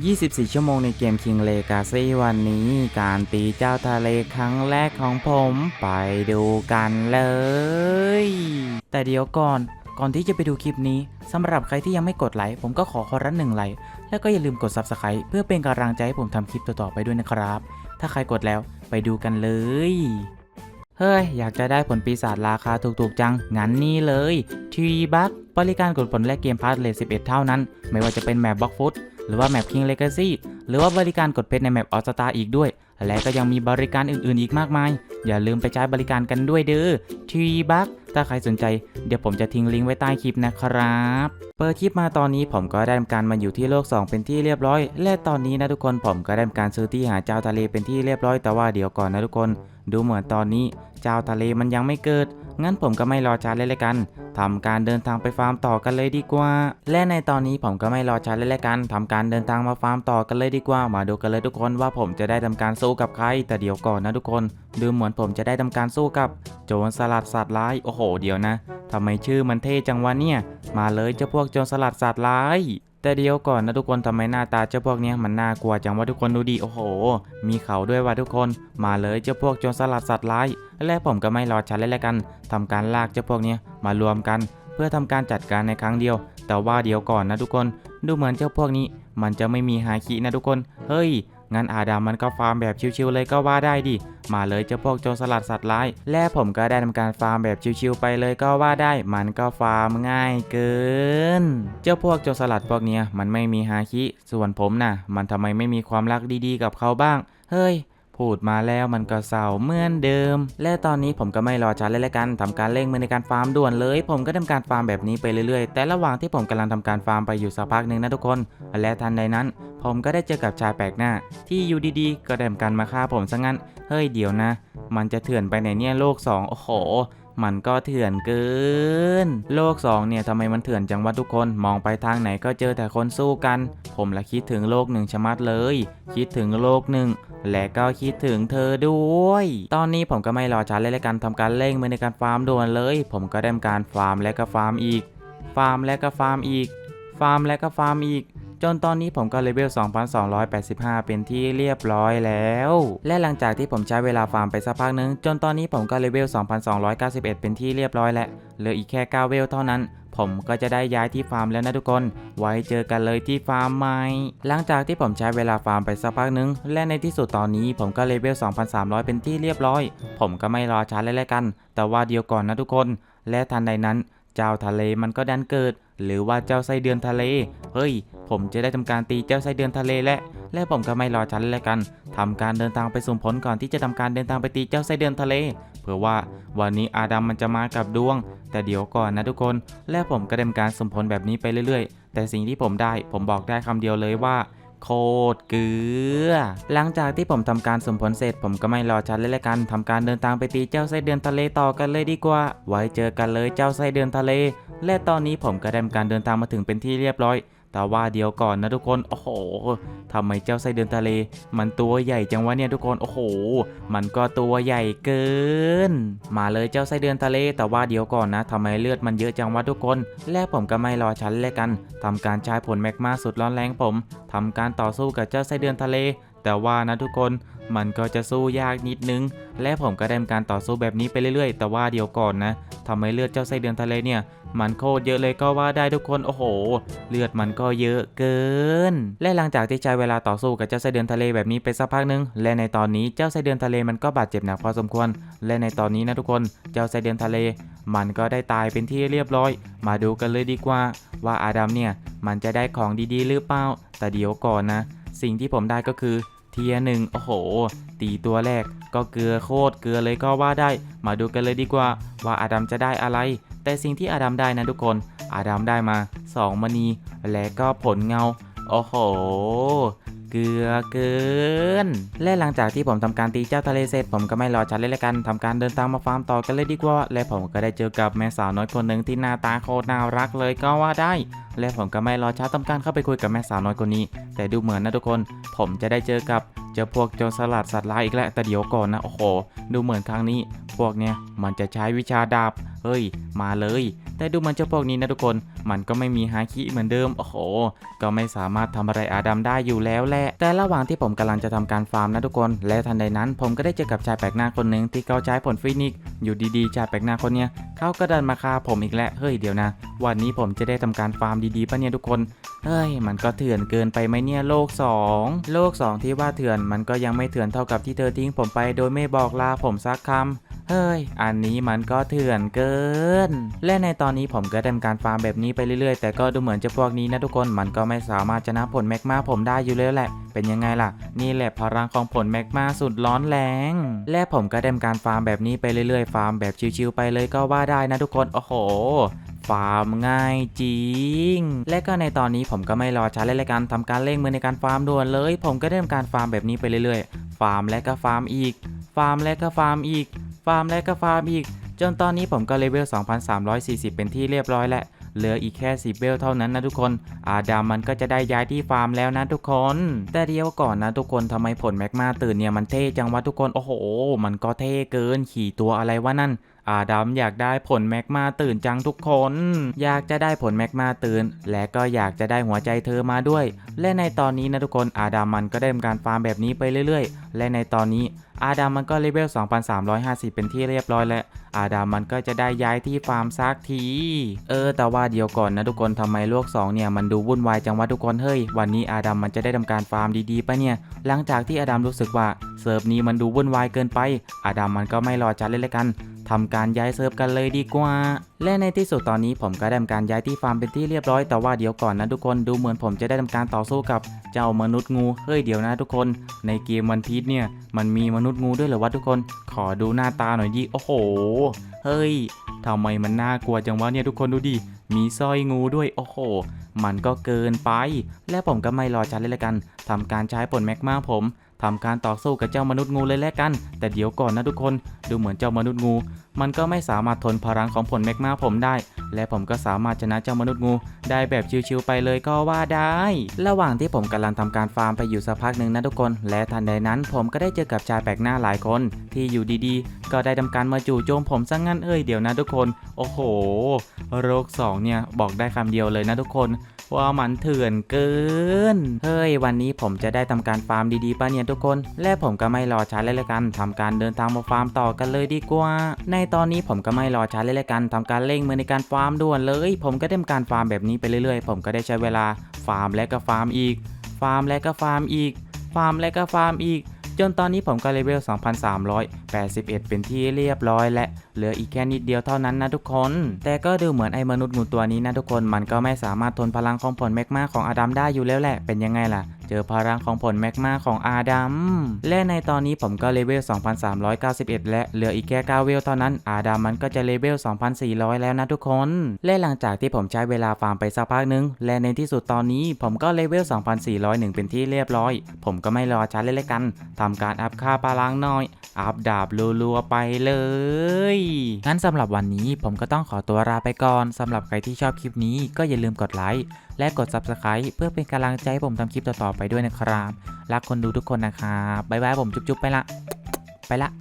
24 ชั่วโมงในเกม King Legacy วันนี้การตีเจ้าทะเลครั้งแรกของผมไปดูกันเลย แต่เดี๋ยวก่อนก่อนที่จะไปดูคลิปนี้สำหรับใครที่ยังไม่กดไลค์ผมก็ขอขอรันหนึ่งไลค์แล้วก็อย่าลืมกด Subscribe เพื่อเป็นกำลังใจให้ผมทำคลิปต่อๆไปด้วยนะครับ ถ้าใครกดแล้วไปดูกันเลย เฮ้ย อยากจะได้ผลปีศาจราคาถูกๆจัง งั้นนี่เลยทีบัคบริการกดผลแลกเกมพาร์ทเลท11 เท่านั้น ไม่ว่าจะเป็นแมปบล็อกฟุต หรือว่าแมป King Legacy รือว่าบริการกดเพชรในแมปออสตาอีกด้วย และก็ยังมีบริการอื่นๆอีกมากมาย อย่าลืมไปใช้บริการกันด้วยเด้อทีบัคถ้าใครสนใจเดี๋ยวผมจะทิ้งลิงก์ไว้ใต้คลิปนะครับ เปิดคลิปมาตอนนี้ผมก็ได้ทำการมาอยู่ที่โลก 2 เป็นที่เรียบร้อย และตอนนี้นะทุกคนผมก็ได้ทำการซื้อที่หาเจ้าทะเลเป็นที่เรียบร้อยแต่ว่าเดี๋ยวก่อนนะทุกคน ดูเหมือนตอนนี้ เจ้าทะเลมันยังไม่เกิด งั้นผมก็ไม่รอช้าเลยละกันทำการเดินทางไปฟาร์มต่อกันเลยดีกว่า และในตอนนี้ผมก็ไม่รอช้าเลยละกันทำการเดินทางมาฟาร์มต่อกันเลยดีกว่ามาดูกันเลยทุกคนว่าผมจะได้ทำการสู้กับใคร แต่เดี๋ยวก่อนนะทุกคนดูเหมือนผมจะได้ทำการสู้กับ โจรสลัดสัตว์ร้ายโอ้โหเดี๋ยวนะทำไมชื่อมันเท่จังวะเนี่ย มาเลยเจ้าพวกโจรสลัดสัตว์ร้ายแต่เดี๋ยวก่อนนะทุกคนทำไมหน้าตาเจ้าพวกนี้มันน่ากลัวจังวะทุกคนดูดิโอ้โห มีเขาด้วยว่ะทุกคน มาเลยเจ้าพวกโจรสลัดสัตว์ร้ายและผมก็ไม่รอช้าเลยละกันทำการลากเจ้าพวกนี้มารวมกัน เพื่อทำการจัดการในครั้งเดียว แต่ว่าเดี๋ยวก่อนนะทุกคน ดูเหมือนเจ้าพวกนี้ มันจะไม่มีฮาคินะทุกคน เฮ้ยงั้นอาดามมันก็ฟาร์มแบบชิวๆเลยก็ว่าได้ดิ มาเลยเจ้าพวกโจรสลัดสัตว์ร้าย และผมก็ได้ทำการฟาร์มแบบชิวๆไปเลยก็ว่าได้ มันก็ฟาร์มง่ายเกิน เจ้าพวกโจรสลัดพวกเนี้ยมันไม่มีฮาคิ ส่วนผมน่ะ มันทำไมไม่มีความรักดีๆ กับเขาบ้าง เฮ้ย พูดมาแล้วมันก็เศร้าเหมือนเดิม และตอนนี้ผมก็ไม่รอช้าเลยละกันทำการเร่งมือในการฟาร์มด่วนเลย ผมก็ทำการฟาร์มแบบนี้ไปเรื่อยๆ แต่ระหว่างที่ผมกำลังทำการฟาร์มไปอยู่สักพักหนึ่งนะทุกคน และทันใดนั้น ผมก็ได้เจอกับชายแปลกหน้า ที่อยู่ดีๆ ก็ได้ทำการมาฆ่าผมซะงั้น เฮ้ยเดี๋ยวนะ มันจะเถื่อนไปไหนเนี่ยโลก 2 โอ้โห มันก็เถื่อนเกิน โลก2เนี่ยทำไมมันเถื่อนจังวะทุกคน มองไปทางไหนก็เจอแต่คนสู้กัน ผมละคิดถึงโลกหนึ่งชะมัดเลย คิดถึงโลกหนึ่งและก็คิดถึงเธอด้วย ตอนนี้ผมก็ไม่รอช้าเลยละกันทำการเร่งมือในการฟาร์มด่วนเลย ผมก็ได้การฟาร์มและก็ฟาร์มอีก ฟาร์มและก็ฟาร์มอีก ฟาร์มและก็ฟาร์มอีก จนตอนนี้ผมก็เลเวล 2285 เป็นที่เรียบร้อยแล้ว และหลังจากที่ผมใช้เวลาฟาร์มไปสักพักนึง จนตอนนี้ผมก็เลเวล 2291 เป็นที่เรียบร้อยแล้ว เหลืออีกแค่ 9 เวลเท่านั้นผมก็จะได้ย้ายที่ฟาร์มแล้วนะทุกคน ไว้เจอกันเลยที่ฟาร์มใหม่ หลังจากที่ผมใช้เวลาฟาร์มไปสักพักนึง และในที่สุดตอนนี้ผมก็เลเวล 2300 เป็นที่เรียบร้อย ผมก็ไม่รอช้าเลยละกัน แต่ว่าเดียวก่อนนะทุกคน และทันใดนั้น เจ้าทะเลมันก็ดันเกิด หรือว่าเจ้าไส้เดือนทะเล เฮ้ย ผมจะได้ทำการตีเจ้าไส้เดือนทะเลและ และผมก็ไม่รอช้าเลยกันทำการเดินทางไปสุ่มผลก่อนที่จะทำการเดินทางไปตีเจ้าไส้เดือนทะเล เผื่อว่าวันนี้อาดัมมันจะมากับดวง แต่เดี๋ยวก่อนนะทุกคน และผมก็ดำการสุ่มผลแบบนี้ไปเรื่อย ๆ แต่สิ่งที่ผมได้ผมบอกได้คำเดียวเลยว่า โคตรเกลือ หลังจากที่ผมทำการสมผลเสร็จ ผมก็ไม่รอช้าเลยละกันทำการเดินทางไปตีเจ้าไส้เดือนทะเลต่อกันเลยดีกว่า ไว้เจอกันเลยเจ้าไส้เดือนทะเล และตอนนี้ผมก็ได้ทำการเดินทางมาถึงเป็นที่เรียบร้อย แต่ว่าเดี๋ยวก่อนนะทุกคน โอ้โหทำไมเจ้าไส้เดือนทะเล มันตัวใหญ่จังวะเนี่ยทุกคน โอ้โห มันก็ตัวใหญ่เกิน มาเลยเจ้าไส้เดือนทะเล แต่ว่าเดี๋ยวก่อนนะทำไมเลือดมันเยอะจังวะทุกคน และผมก็ไม่รอชั้นเลยกันทำการใช้ผลแมกมาสุดร้อนแรงผมทำการต่อสู้กับเจ้าไส้เดือนทะเล แต่ว่านะทุกคนมันก็จะสู้ยากนิดนึง และผมก็ได้ทำการต่อสู้แบบนี้ไปเรื่อยๆ แต่ว่าเดี๋ยวก่อนนะทำไมเลือดเจ้าไส้เดือนทะเลเนี่ย มันโคตรเยอะเลยก็ว่าได้ทุกคนโอ้โห เลือดมันก็เยอะเกิน และหลังจากที่ใช้เวลาต่อสู้กับเจ้าไส้เดือนทะเลแบบนี้ไปสักพักนึง และในตอนนี้เจ้าไส้เดือนทะเลมันก็บาดเจ็บหนักพอสมควร และในตอนนี้นะทุกคนเจ้าไส้เดือนทะเล มันก็ได้ตายเป็นที่เรียบร้อย มาดูกันเลยดีกว่า ว่าอาดัมเนี่ยมันจะได้ของดีๆ หรือเปล่าแต่เดี๋ยวก่อนนะ สิ่งที่ผมได้ก็คือ เทียหนึ่งโอ้โห ตีตัวแรกก็เกลือโคตรเกลือเลยก็ว่าได้ มาดูกันเลยดีกว่า ว่าอาดัมจะได้อะไร แต่สิ่งที่อาดัมได้นะทุกคน อาดัมได้มา 2 มณี และก็ผลเงา โอ้โห เกลือเกิน และหลังจากที่ผมทำการตีเจ้าทะเลเสร็จผมก็ไม่รอช้าเลยละกันทำการเดินทางมาฟาร์มต่อกันเลยดีกว่า และผมก็ได้เจอกับแม่สาวน้อยคนหนึ่งที่หน้าตาโคตรน่ารักเลยก็ว่าได้ และผมก็ไม่รอช้าทำการเข้าไปคุยกับแม่สาวน้อยคนนี้ แต่ดูเหมือนนะทุกคน ผมจะได้เจอกับเจ้าพวกโจรสลัดสัตว์ร้ายอีกแล้วแต่เดี๋ยวก่อนนะโอ้โห ดูเหมือนครั้งนี้ พวกเนี้ยมันจะใช้วิชาดาบ เฮ้ย มาเลย แต่ดูมันเจ้าพวกนี้นะทุกคน มันก็ไม่มีฮาคิเหมือนเดิม โอ้โห ก็ไม่สามารถทำอะไรอาดัมได้อยู่แล้วแหละ แต่ระหว่างที่ผมกำลังจะทำการฟาร์มนะทุกคน และทันใดนั้น ผมก็ได้เจอกับชายแปลกหน้าคนหนึ่งที่เขาใช้ผลฟินิกซ์อยู่ดีๆ ชายแปลกหน้าคนเนี้ยเขาก็ดันมาฆ่าผมอีกแล้ว เฮ้ยเดี๋ยวนะ วันนี้ผมจะได้ทำการฟาร์มดีๆปะเนี่ยทุกคน เฮ้ย มันก็เถื่อนเกินไปไหมเนี่ยโลก 2 โลก 2 ที่ว่าเถื่อนมันก็ยังไม่เถื่อนเท่ากับที่เธอทิ้งผมไปโดยไม่บอกลาผมสักคำเฮ้ย อันนี้มันก็เถื่อนเกิน และในตอนนี้ผมก็ทำการฟาร์มแบบนี้ไปเรื่อยๆ แต่ก็ดูเหมือนจะพวกนี้นะทุกคน มันก็ไม่สามารถชนะผลแมกมาผมได้อยู่แล้วแหละ เป็นยังไงล่ะ นี่แหละพลังของผลแมกมาสุดร้อนแรง และผมก็ทำการฟาร์มแบบนี้ไปเรื่อยๆ ฟาร์มแบบชิวๆไปเลยก็ว่าได้นะทุกคน โอ้โห ฟาร์มง่ายจริง และก็ในตอนนี้ผมก็ไม่รอช้าเลยละกันทำการเร่งมือในการฟาร์มด่วนเลย ผมก็ได้ทำการฟาร์มแบบนี้ไปเรื่อยๆ ฟาร์มและก็ฟาร์มอีก ฟาร์มและก็ฟาร์มอีก ฟาร์มและก็ฟาร์มอีก จนตอนนี้ผมก็เลเวล 2,340 เป็นที่เรียบร้อยแล้วเหลืออีกแค่10เวลเท่านั้นนะทุกคน อาดามมันก็จะได้ย้ายที่ฟาร์มแล้วนะทุกคน แต่เดียวก่อนนะทุกคนทำไมผลแมกมาตื่นเนี่ยมันเท่จังวะทุกคน โอ้โห มันก็เท่เกินขี่ตัวอะไรวะนั่น อาดัมอยากได้ผลแมกมาตื่นจังทุกคน อยากจะได้ผลแมกมาตื่น และก็อยากจะได้หัวใจเธอมาด้วย และในตอนนี้นะทุกคนอาดัมมันก็ได้ทำการฟาร์มแบบนี้ไปเรื่อยๆ และในตอนนี้อาดัมมันก็เลเวล 2,350 เป็นที่เรียบร้อยแล้วอาดัมมันก็จะได้ย้ายที่ฟาร์มซักที เออ แต่ว่าเดี๋ยวก่อนนะทุกคนทำไมโลก2เนี่ยมันดูวุ่นวายจังวะทุกคนเฮ้ย วันนี้อาดัมมันจะได้ทำการฟาร์มดีๆปะเนี่ย หลังจากที่อาดัมรู้สึกว่าเซิร์ฟนี้มันดูวุ่นวายเกินไป อาดัมมันก็ไม่รอจัดเลยละกัน ทำการย้ายเซิร์ฟกันเลยดีกว่า และในที่สุดตอนนี้ผมก็ได้ทำการย้ายที่ฟาร์มเป็นที่เรียบร้อย แต่ว่าเดี๋ยวก่อนนะทุกคนดูเหมือนผมจะได้ทำการต่อสู้กับเจ้ามนุษย์งู เฮ้ยเดี๋ยวนะทุกคน ในเกมวันพีชเนี่ยมันมีมนุษย์งูด้วยเหรอวะทุกคน ขอดูหน้าตาหน่อยดิโอ้โห เฮ้ยทำไมมันน่ากลัวจังวะเนี่ยทุกคนดูดิมีสร้อยงูด้วยโอ้โห มันก็เกินไป และผมก็ไม่รอช้าเลยละกันทำการใช้ผลแมกมาผมทำการต่อสู้กับเจ้ามนุษย์งูเลยแล้วกัน แต่เดี๋ยวก่อนนะทุกคน ดูเหมือนเจ้ามนุษย์งู มันก็ไม่สามารถทนพลังของผลแมกมาผมได้ และผมก็สามารถชนะเจ้ามนุษย์งูได้แบบชิวๆไปเลยก็ว่าได้ ระหว่างที่ผมกำลังทำการฟาร์มไปอยู่สักพักหนึ่งนะทุกคน และทันใดนั้นผมก็ได้เจอกับชายแปลกหน้าหลายคน ที่อยู่ดีๆ ก็ได้ทำการมาจู่โจมผมซะงั้นเอ้ยเดี๋ยวนะทุกคน โอ้โห โรคสองเนี่ยบอกได้คำเดียวเลยนะทุกคนว่ามันเถื่อนเกิน เฮ้ย วันนี้ผมจะได้ทำการฟาร์มดีๆป่ะเนี่ยทุกคน และผมก็ไม่รอช้าเลยละกันทำการเดินทางมาฟาร์มต่อกันเลยดีกว่า ในตอนนี้ผมก็ไม่รอช้าเลยละกันทำการเร่งมือในการฟาร์มด่วนเลย ผมก็ได้ทำการฟาร์มแบบนี้ไปเรื่อยๆ ผมก็ได้ใช้เวลาฟาร์มและก็ฟาร์มอีก ฟาร์มและก็ฟาร์มอีก ฟาร์มและก็ฟาร์มอีก จนตอนนี้ผมก็เลเวล 2,381 เป็นที่เรียบร้อยและ เหลืออีกแค่นิดเดียวเท่านั้นนะทุกคน แต่ก็ดูเหมือนไอ้มนุษย์งูตัวนี้นะทุกคน มันก็ไม่สามารถทนพลังของผลแมกมาของอดัมได้อยู่แล้วแหละ เป็นยังไงล่ะ เจอพลังของผลแมกมาของอาดัม และในตอนนี้ผมก็เลเวล 2,391 และเหลืออีกแค่9เวลเท่านั้น อาดัมมันก็จะเลเวล 2,400 แล้วนะทุกคน และหลังจากที่ผมใช้เวลาฟาร์มไปสักพักนึง และในที่สุดตอนนี้ผมก็เลเวล 2,401 เป็นที่เรียบร้อย ผมก็ไม่รอช้าเลยละกันทำการอัพค่าพลังหน่อย อัพดาบรัวๆไปเลย งั้นสำหรับวันนี้ผมก็ต้องขอตัวลาไปก่อนสำหรับใครที่ชอบคลิปนี้ก็อย่าลืมกดไลค์ และกด Subscribe เพื่อเป็นกำลังใจให้ผมทำคลิปต่อๆไปด้วยนะครับ รักคนดูทุกคนนะครับบ๊ายบายผมจุ๊บๆไปละ ไปละ